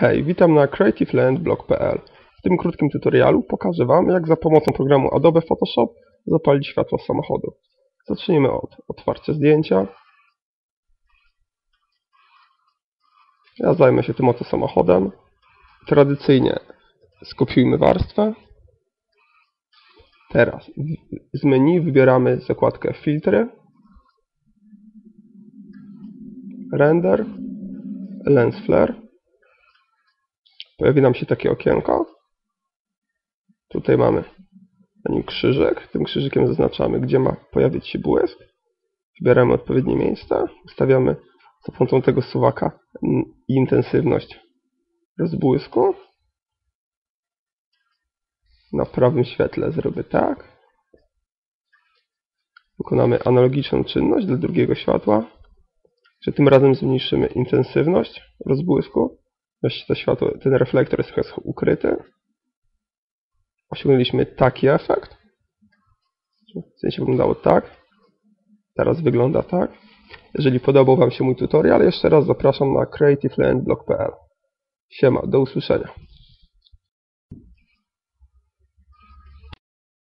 Hej, witam na creativelandblog.pl. W tym krótkim tutorialu pokażę Wam, jak za pomocą programu Adobe Photoshop zapalić światło samochodu. Zacznijmy od otwarcia zdjęcia. Ja zajmę się tym oto samochodem. Tradycyjnie skopiujmy warstwę. Teraz z menu wybieramy zakładkę Filtry, Render, Lens Flare. Pojawi nam się takie okienko. Tutaj mamy na nim krzyżyk. Tym krzyżykiem zaznaczamy, gdzie ma pojawić się błysk. Wybieramy odpowiednie miejsce. Ustawiamy za pomocą tego suwaka intensywność rozbłysku. Na prawym świetle zrobię tak. Wykonamy analogiczną czynność dla drugiego światła, że tym razem zmniejszymy intensywność rozbłysku. Wreszcie to światło, ten reflektor jest trochę ukryty. Osiągnęliśmy taki efekt. Zdjęcie wyglądało tak. Teraz wygląda tak. Jeżeli podobał Wam się mój tutorial, jeszcze raz zapraszam na creativelandblog.pl. Siema, do usłyszenia.